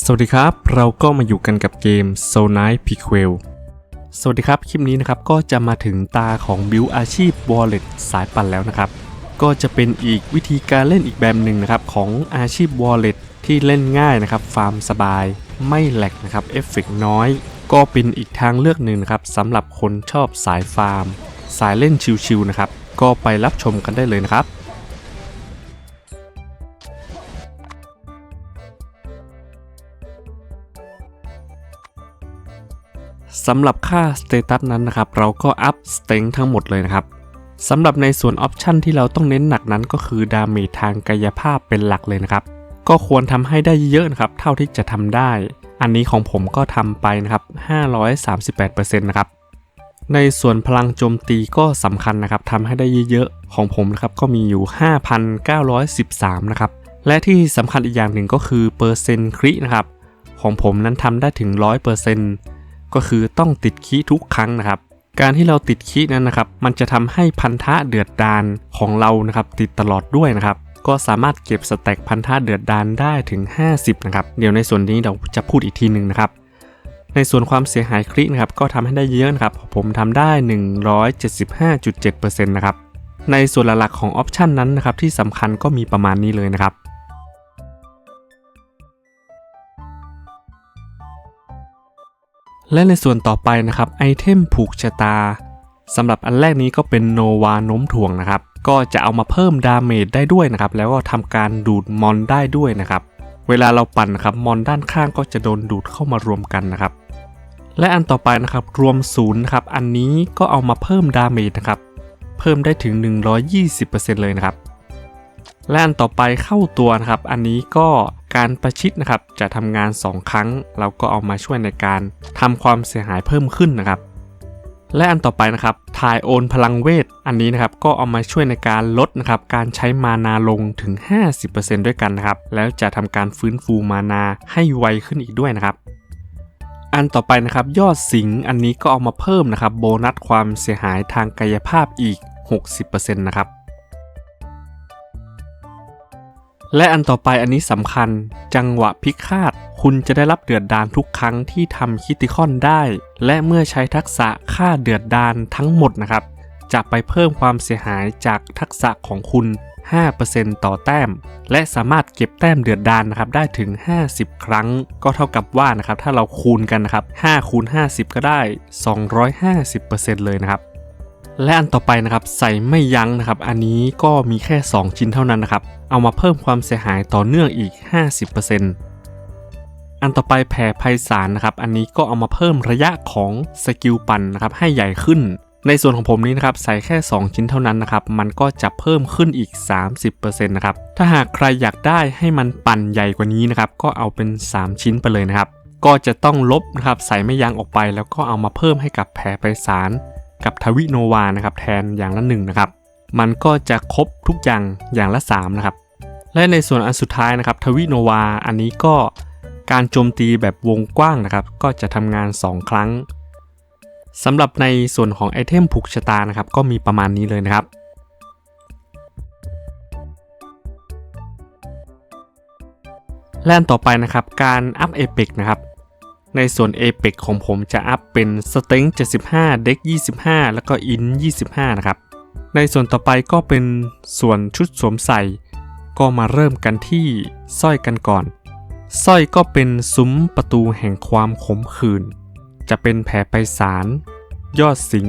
สวัสดีครับ เราก็มาอยู่กันกับเกม s o l Night p i q u e l สวัสดีครับ คลิปนี้นะครับก็จะมาถึงตาของบิวอาชีพ Wallet สายปั่นแล้วนะครับ ก็จะเป็นอีกวิธีการเล่นอีกแบบหนึ่งนะครับ ของอาชีพ Wallet ที่เล่นง่ายนะครับ ฟาร์มสบาย ไม่แหลกนะครับ เอฟเฟกต์น้อย ก็เป็นอีกทางเลือกหนึ่งนะครับสำหรับคนชอบสายฟาร์ม สายเล่นชิวๆนะครับ ก็ไปรับชมกันได้เลยนะครับ สำหรับค่าสเตตัสนั้นนะครับ เราก็อัพสเต็งทั้งหมดเลยนะครับสำหรับในส่วนออปชันที่เราต้องเน้นหนักนั้นก็คือดาเมจทางกายภาพเป็นหลักเลยนะครับ ก็ควรทำให้ได้เยอะนะครับ เท่าที่จะทำได้ อันนี้ของผมก็ทำไปนะครับ 538%นะครับ ในส่วนพลังโจมตีก็สำคัญนะครับทำให้ได้เยอะๆ ของผมนะครับก็มีอยู่ 5,913 นะครับ และที่สำคัญอีกอย่างหนึ่งก็คือเปอร์เซ็นต์ครินะครับ ของผมนั้นทำได้ถึง 100% ก็คือต้องติดคีทุกครั้งนะครับ การที่เราติดคีนั้นนะครับ มันจะทำให้พันธะเดือดดานของเรานะครับ ติดตลอดด้วยนะครับ ก็สามารถเก็บสแต็กพันธะเดือดดานได้ถึง 50 นะครับ เดี๋ยวในส่วนนี้เราจะพูดอีกทีหนึ่งนะครับ ในส่วนความเสียหายคลินะครับ ก็ทำให้ได้เยอะนะครับ ผมทำได้ 175.7%นะครับ ในส่วนหลักๆของออปชันนั้นนะครับที่สำคัญก็มีประมาณนี้เลยนะครับ และในส่วนต่อไปนะครับไอเทมผูกชะตาสำหรับอันแรกนี้ก็เป็นโนวาโน้มถ่วงนะครับ ก็จะเอามาเพิ่มดาเมจได้ด้วยนะครับ แล้วก็ทำการดูดมอนได้ด้วยนะครับ เวลาเราปั่นนะครับมอนด้านข้างก็จะโดนดูดเข้ามารวมกันนะครับ และอันต่อไปนะครับรวมศูนย์นะครับอันนี้ก็เอามาเพิ่มดาเมจนะครับ เพิ่มได้ถึง 120%เลยนะครับ และอันต่อไปเข้าตัวนะครับ อันนี้ก็การประชิดนะครับ จะทำงาน 2 ครั้ง เราก็เอามาช่วยในการทำความเสียหายเพิ่มขึ้นนะครับ และอันต่อไปนะครับถ่ายโอนพลังเวท อันนี้นะครับก็เอามาช่วยในการลดนะครับการใช้มานาลงถึง 50%ด้วยกันนะครับ แล้วจะทำการฟื้นฟูมานาให้ไวขึ้นอีกด้วยนะครับอันต่อไปนะครับยอดสิงอันนี้ก็เอามาเพิ่มนะครับโบนัสความเสียหายทางกายภาพอีก 60%นะครับ และอันต่อไปอันนี้สำคัญ จังหวะพิฆาต คุณจะได้รับเดือดดานทุกครั้งที่ทำคิติคอนได้ และเมื่อใช้ทักษะค่าเดือดดานทั้งหมดนะครับ จะไปเพิ่มความเสียหายจากทักษะของคุณ 5%ต่อแต้ม และสามารถเก็บแต้มเดือดดานนะครับได้ถึง 50 ครั้ง ก็เท่ากับว่านะครับถ้าเราคูณกันนะครับ5คูณ50 ก็ได้ 250%เลยนะครับ และอันต่อไปนะครับใส่ไม่ยั้งนะครับ อันนี้ก็มีแค่ 2 ชิ้นเท่านั้นนะครับ เอามาเพิ่มความเสียหายต่อเนื่องอีก 50%อันต่อไปแผ่ไพศาลนะครับ อันนี้ก็เอามาเพิ่มระยะของสกิลปั่นนะครับให้ใหญ่ขึ้น ในส่วนของผมนี้นะครับใส่แค่ 2 ชิ้นเท่านั้นนะครับ มันก็จะเพิ่มขึ้นอีก 30%นะครับ ถ้าหากใครอยากได้ให้มันปั่นใหญ่กว่านี้นะครับ ก็เอาเป็น 3 ชิ้นไปเลยนะครับ ก็จะต้องลบนะครับใส่ไม่ยั้งออกไป แล้วก็เอามาเพิ่มให้กับแผ่ไพศาล กับทวิโนวานะครับแทนอย่างละหนึ่งนะครับมันก็จะครบทุกอย่างอย่างละ3นะครับและในส่วนอันสุดท้ายนะครับทวิโนวาอันนี้ก็การโจมตีแบบวงกว้างนะครับ ก็จะทำงาน 2 ครั้งสำหรับในส่วนของไอเทมผูกชะตานะครับ ก็มีประมาณนี้เลยนะครับ และอันต่อไปนะครับ การอัพเอเปกนะครับ ในส่วน a p e c ของผมจะอัพเป็น s t r e n g t h 75 Deck 25 แล้วก็ In 25 นะครับ ในส่วนต่อไปก็เป็นส่วนชุดสวมใส่ ก็มาเริ่มกันที่สร้อยกันก่อนสร้อยก็เป็นซุ้มประตูแห่งความขมขื่นจะเป็นแผลไพศาลยอดสิง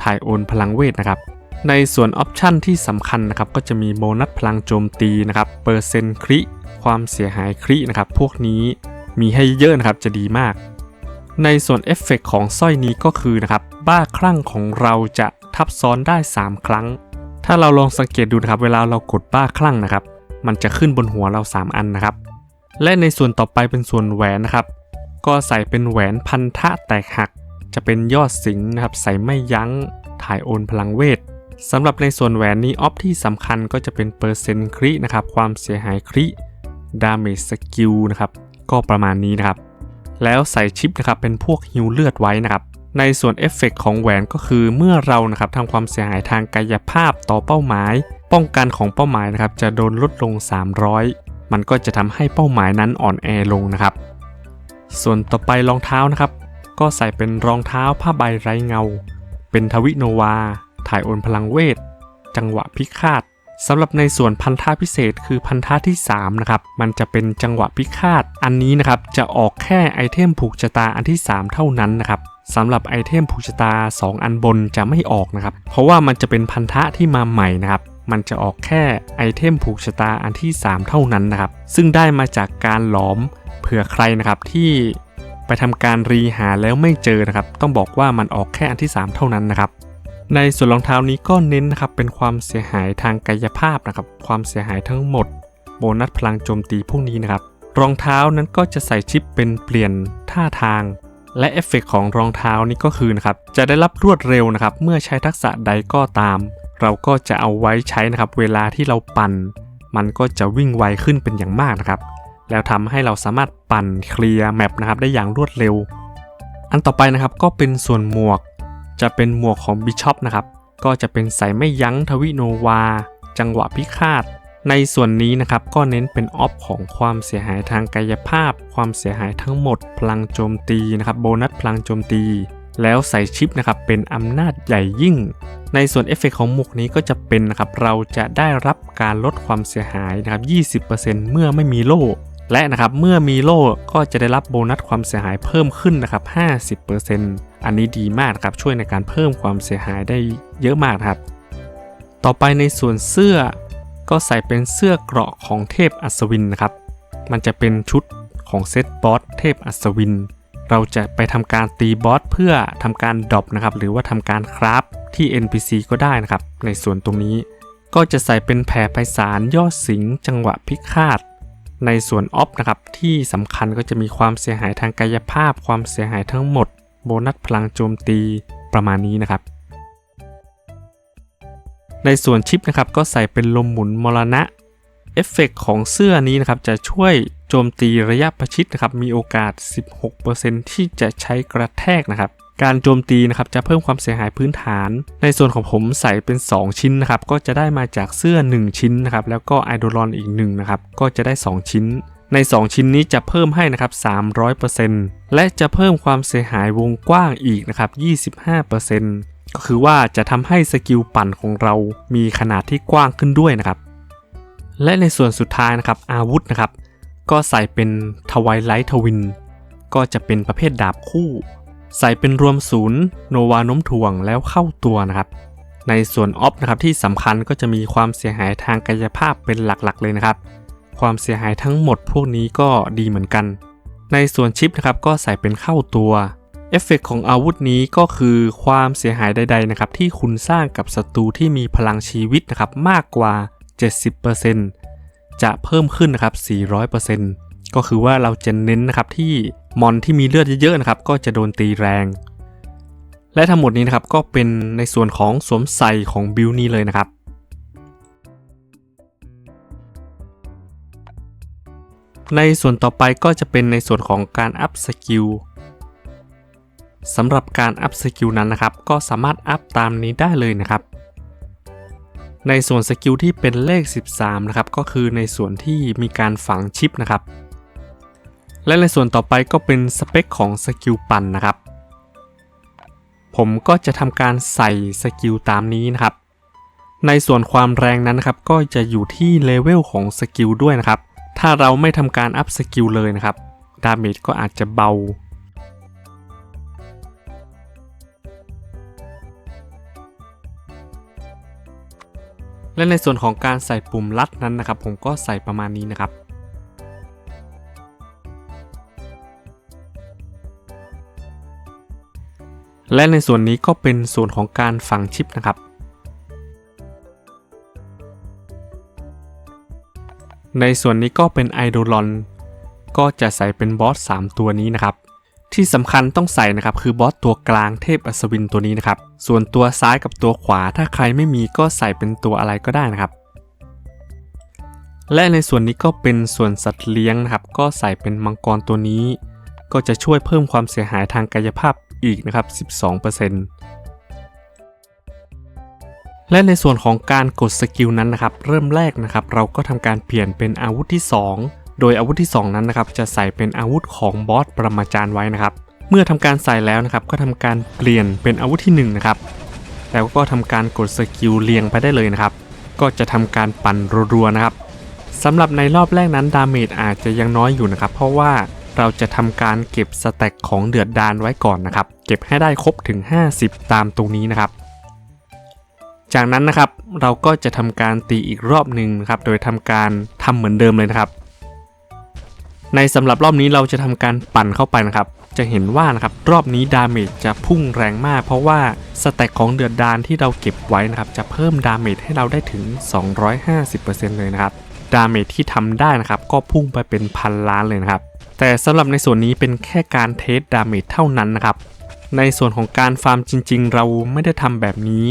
ถ่ายโอนพลังเวทนะครับ ในส่วนออปชันที่สำคัญนะครับ ก็จะมีโบนัสพลังโจมตีนะครับ เปอร์เซ็นต์คริ ความเสียหายครินะครับ พวกนี้ มีให้เยอะนะครับจะดีมาก ในส่วนเอฟเฟกของสร้อยนี้ก็คือนะครับ บ้าคลั่งของเราจะทับซ้อนได้ 3 ครั้ง ถ้าเราลองสังเกตดูนะครับเวลาเรากดบ้าคลั่งนะครับ มันจะขึ้นบนหัวเรา 3 อันนะครับ และในส่วนต่อไปเป็นส่วนแหวนนะครับ ก็ใส่เป็นแหวนพันธะแตกหัก จะเป็นยอดสิงนะครับใส่ไม่ยั้งถ่ายโอนพลังเวทสำหรับในส่วนแหวนนี้ออฟที่สำคัญก็จะเป็นเปอร์เซ็นต์ครินะครับความเสียหายคริดาเมจสกิลนะครับ ก็ประมาณนี้นะครับ แล้วใส่ชิปนะครับเป็นพวกฮิวเลือดไว้นะครับ ในส่วนเอฟเฟกของแหวนก็คือเมื่อเรานะครับทำความเสียหายทางกายภาพต่อเป้าหมาย ป้องกันของเป้าหมายนะครับจะโดนลดลง 300 มันก็จะทำให้เป้าหมายนั้นอ่อนแอลงนะครับ ส่วนต่อไปรองเท้านะครับ ก็ใส่เป็นรองเท้าผ้าใบไร้เงา เป็นทวิโนวา ถ่ายโอนพลังเวท จังหวะพิฆาต สำหรับในส่วนพันธะพิเศษคือพันธะที่3นะครับมันจะเป็นจังหวะพิฆาต อันนี้นะครับจะออกแค่ไอเทมผูกชะตาอันที่ 3 เท่านั้นนะครับสำหรับไอเทมผูกชะตา 2 อันบนจะไม่ออกนะครับเพราะว่ามันจะเป็นพันธะที่มาใหม่นะครับมันจะออกแค่ไอเทมผูกชะตาอันที่ 3 เท่านั้นนะครับซึ่งได้มาจากการหลอมเผื่อใครนะครับที่ไปทำการรีหาแล้วไม่เจอนะครับต้องบอกว่ามันออกแค่อันที่ 3 เท่านั้นนะครับ ในส่วนรองเท้านี้ก็เน้นนะครับเป็นความเสียหายทางกายภาพนะครับความเสียหายทั้งหมด โบนัสพลังโจมตีพวกนี้นะครับรองเท้านั้นก็จะใส่ชิปเป็นเปลี่ยนท่าทาง และเอฟเฟกของรองเท้านี้ก็คือนะครับจะได้รับรวดเร็วนะครับเมื่อใช้ทักษะใดก็ตาม เราก็จะเอาไว้ใช้นะครับเวลาที่เราปั่น มันก็จะวิ่งไวขึ้นเป็นอย่างมากนะครับแล้วทำให้เราสามารถปั่นเคลียร์แมปนะครับได้อย่างรวดเร็ว อันต่อไปนะครับก็เป็นส่วนหมวก จะเป็นหมวกของบิชอปนะครับ ก็จะเป็นใส่ไม่ยั้งทวิโนวา จังหวะพิฆาต ในส่วนนี้นะครับก็เน้นเป็นออฟของความเสียหายทางกายภาพ ความเสียหายทั้งหมด พลังโจมตีนะครับโบนัสพลังโจมตี แล้วใส่ชิปนะครับเป็นอำนาจใหญ่ยิ่ง ในส่วนเอฟเฟกของหมวกนี้ก็จะเป็นนะครับเราจะได้รับการลดความเสียหายนะครับ 20%เมื่อไม่มีโล่ และนะครับเมื่อมีโล่ก็จะได้รับโบนัสความเสียหายเพิ่มขึ้นนะครับ 50%อันนี้ดีมากครับช่วยในการเพิ่มความเสียหายได้เยอะมากครับ ต่อไปในส่วนเสื้อก็ใส่เป็นเสื้อเกราะของเทพอัศวินนะครับ มันจะเป็นชุดของเซตบอสเทพอัศวิน เราจะไปทำการตีบอสเพื่อทำการดรอปนะครับ หรือว่าทำการคราฟที่ NPC ก็ได้นะครับ ในส่วนตรงนี้ ก็จะใส่เป็นแผ่ไพศาลยอดสิงจังหวะพิฆาต ในส่วนออฟนะครับที่สำคัญก็จะมีความเสียหายทางกายภาพ ความเสียหายทั้งหมด โบนัสพลังโจมตีประมาณนี้นะครับ ในส่วนชิปนะครับก็ใส่เป็นลมหมุนมรณะเอฟเฟกของเสื้อนี้นะครับจะช่วยโจมตีระยะประชิดนะครับมีโอกาส 16%ที่จะใช้กระแทกนะครับ การโจมตีนะครับจะเพิ่มความเสียหายพื้นฐาน ในส่วนของผมใส่เป็น 2 ชิ้นนะครับก็จะได้มาจากเสื้อ 1 ชิ้นนะครับแล้วก็ไอโดรอนอีก1นะครับก็จะได้ 2 ชิ้น ใน 2 ชิ้นนี้จะเพิ่มให้นะครับ300%และจะเพิ่มความเสียหายวงกว้างอีกนะครับ25%ก็คือว่าจะทำให้สกิลปั่นของเรามีขนาดที่กว้างขึ้นด้วยนะครับและในส่วนสุดท้ายนะครับอาวุธนะครับก็ใส่เป็นทวายไลท์ทวิน ก็จะเป็นประเภทดาบคู่ ใส่เป็นรวมศูนย์โนวาโน้มถ่วงแล้วเข้าตัวนะครับ ในส่วนออฟนะครับที่สำคัญก็จะมีความเสียหายทางกายภาพเป็นหลักๆ เลยนะครับ ความเสียหายทั้งหมดพวกนี้ก็ดีเหมือนกัน ในส่วนชิปนะครับก็ใส่เป็นเข้าตัวเอฟเฟกของอาวุธนี้ก็คือความเสียหายใด ๆนะครับ ที่คุณสร้างกับศัตรูที่มีพลังชีวิตนะครับมากกว่า 70%จะเพิ่มขึ้นนะครับ 400%ก็คือว่าเราจะเน้นนะครับที่ มอนที่มีเลือดเยอะๆนะครับ ก็จะโดนตีแรง และทั้งหมดนี้นะครับก็เป็นในส่วนของสวมใส่ของบิลนี้เลยนะครับ ในส่วนต่อไปก็จะเป็นในส่วนของการอัพสกิลสำหรับการอัพสกิลนั้นนะครับ ก็สามารถอัพตามนี้ได้เลยนะครับในส่วนสกิลที่เป็นเลข 13 นะครับ ก็คือในส่วนที่มีการฝังชิปนะครับ และในส่วนต่อไปก็เป็นสเปคของสกิลปั่นนะครับ ผมก็จะทำการใส่สกิลตามนี้นะครับ ในส่วนความแรงนั้นนะครับ ก็จะอยู่ที่เลเวลของสกิลด้วยนะครับ ถ้าเราไม่ทำการอัพสกิลเลยนะครับ ดาเมจก็อาจจะเบาและในส่วนของการใส่ปุ่มลัดนั้นนะครับ ผมก็ใส่ประมาณนี้นะครับ และในส่วนนี้ก็เป็นส่วนของการฝังชิปนะครับ ในส่วนนี้ก็เป็นไอโดลอนก็จะใส่เป็นบอส 3 ตัวนี้นะครับ ที่สำคัญต้องใส่นะครับคือบอสตัวกลางเทพอัศวินตัวนี้นะครับ ส่วนตัวซ้ายกับตัวขวาถ้าใครไม่มีก็ใส่เป็นตัวอะไรก็ได้นะครับ และในส่วนนี้ก็เป็นส่วนสัตว์เลี้ยงนะครับ ก็ใส่เป็นมังกรตัวนี้ ก็จะช่วยเพิ่มความเสียหายทางกายภาพ อีกนะครับ 12%และในส่วนของการกดสกิลนั้นนะครับ เริ่มแรกนะครับ เราก็ทำการเปลี่ยนเป็นอาวุธที่ 2 โดยอาวุธที่ 2 นั้นนะครับ จะใส่เป็นอาวุธของบอสประมาจารย์ไว้นะครับ เมื่อทำการใส่แล้วนะครับ ก็ทำการเปลี่ยนเป็นอาวุธที่1นะครับ แล้วก็ทำการกดสกิลเรียงไปได้เลยนะครับ ก็จะทำการปั่นรัวๆนะครับสำหรับในรอบแรกนั้นดาเมจอาจจะยังน้อยอยู่นะครับ เพราะว่า เราจะทำการเก็บสแต็กของเดือดดานไว้ก่อนนะครับ เก็บให้ได้ครบถึง 50 ตามตรงนี้นะครับ จากนั้นนะครับเราก็จะทำการตีอีกรอบหนึ่งนะครับ โดยทำการทำเหมือนเดิมเลยนะครับ ในสำหรับรอบนี้เราจะทำการปั่นเข้าไปนะครับ จะเห็นว่านะครับรอบนี้ดาเมจจะพุ่งแรงมาก เพราะว่าสแต็กของเดือดดานที่เราเก็บไว้นะครับ จะเพิ่มดาเมจให้เราได้ถึง 250%เลยนะครับดาเมจที่ทำได้นะครับ ก็พุ่งไปเป็นพันล้านเลยนะครับ แต่สำหรับในส่วนนี้เป็นแค่การเทสดาเมจเท่านั้นนะครับ ในส่วนของการฟาร์มจริง ๆ เราไม่ได้ทำแบบนี้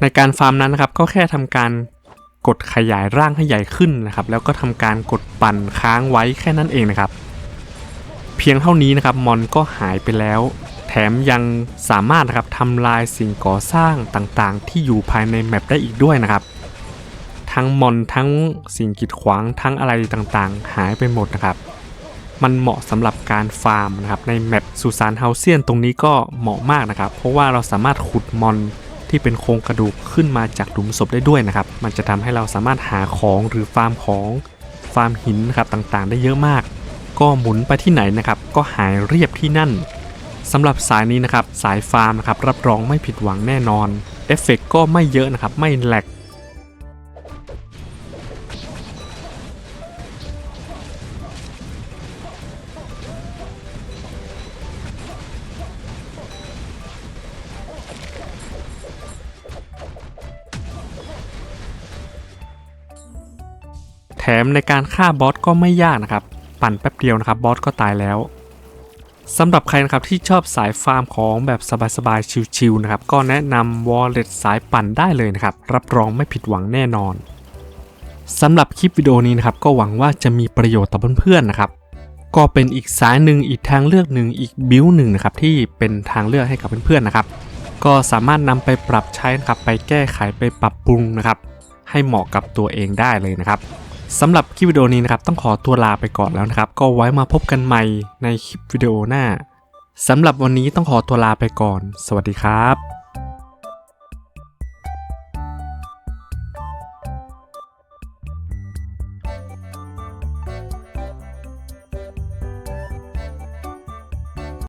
ในการฟาร์มนั้นนะครับก็แค่ทำการกดขยายร่างให้ใหญ่ขึ้นนะครับ แล้วก็ทำการกดปั่นค้างไว้แค่นั้นเองนะครับ เพียงเท่านี้นะครับมอนก็หายไปแล้ว แถมยังสามารถนะครับทำลายสิ่งก่อสร้างต่างๆ ที่อยู่ภายในแมปได้อีกด้วยนะครับ ทั้งมอนทั้งสิ่งกีดขวางทั้งอะไรต่างๆ หายไปหมดนะครับ มันเหมาะสำหรับการฟาร์มนะครับในแมปสุสานเฮาเซียนตรงนี้ก็เหมาะมากนะครับ เพราะว่าเราสามารถขุดมอนที่เป็นโครงกระดูกขึ้นมาจากหลุมศพได้ด้วยนะครับ มันจะทำให้เราสามารถหาของหรือฟาร์มของฟาร์มหินครับต่างๆ ได้เยอะมาก ก็หมุนไปที่ไหนนะครับก็หายเรียบที่นั่นสำหรับสายนี้นะครับสายฟาร์มนะครับรับรองไม่ผิดหวังแน่นอนเอฟเฟกก็ไม่เยอะนะครับไม่แหลก มในการฆ่าบอสก็ไม่ยากนะครับ ปั่นแป๊บเดียวนะครับบอสก็ตายแล้วสำหรับใครนะครับที่ชอบสายฟาร์มของแบบสบายๆ ชิวๆนะครับ ก็แนะนำวอลเล็ตสายปั่นได้เลยนะครับ รับรองไม่ผิดหวังแน่นอนสำหรับคลิปวิดีโอนี้นะครับ ก็หวังว่าจะมีประโยชน์ต่อเพื่อนๆ นะครับ ก็เป็นอีกสายหนึ่งอีกทางเลือกหนึ่งอีกบิวหนึ่งนะครับ ที่เป็นทางเลือกให้กับเพื่อนๆ นะครับ ก็สามารถนำไปปรับใช้นะครับ ไปแก้ไขไปปรับปรุงนะครับ ให้เหมาะกับตัวเองได้เลยนะครับ สำหรับคลิปวิดีโอนี้นะครับต้องขอตัวลาไปก่อนแล้วนะครับ ก็ไว้มาพบกันใหม่ในคลิปวิดีโอหน้าสำหรับวันนี้ต้องขอตัวลาไปก่อน สวัสดีครับ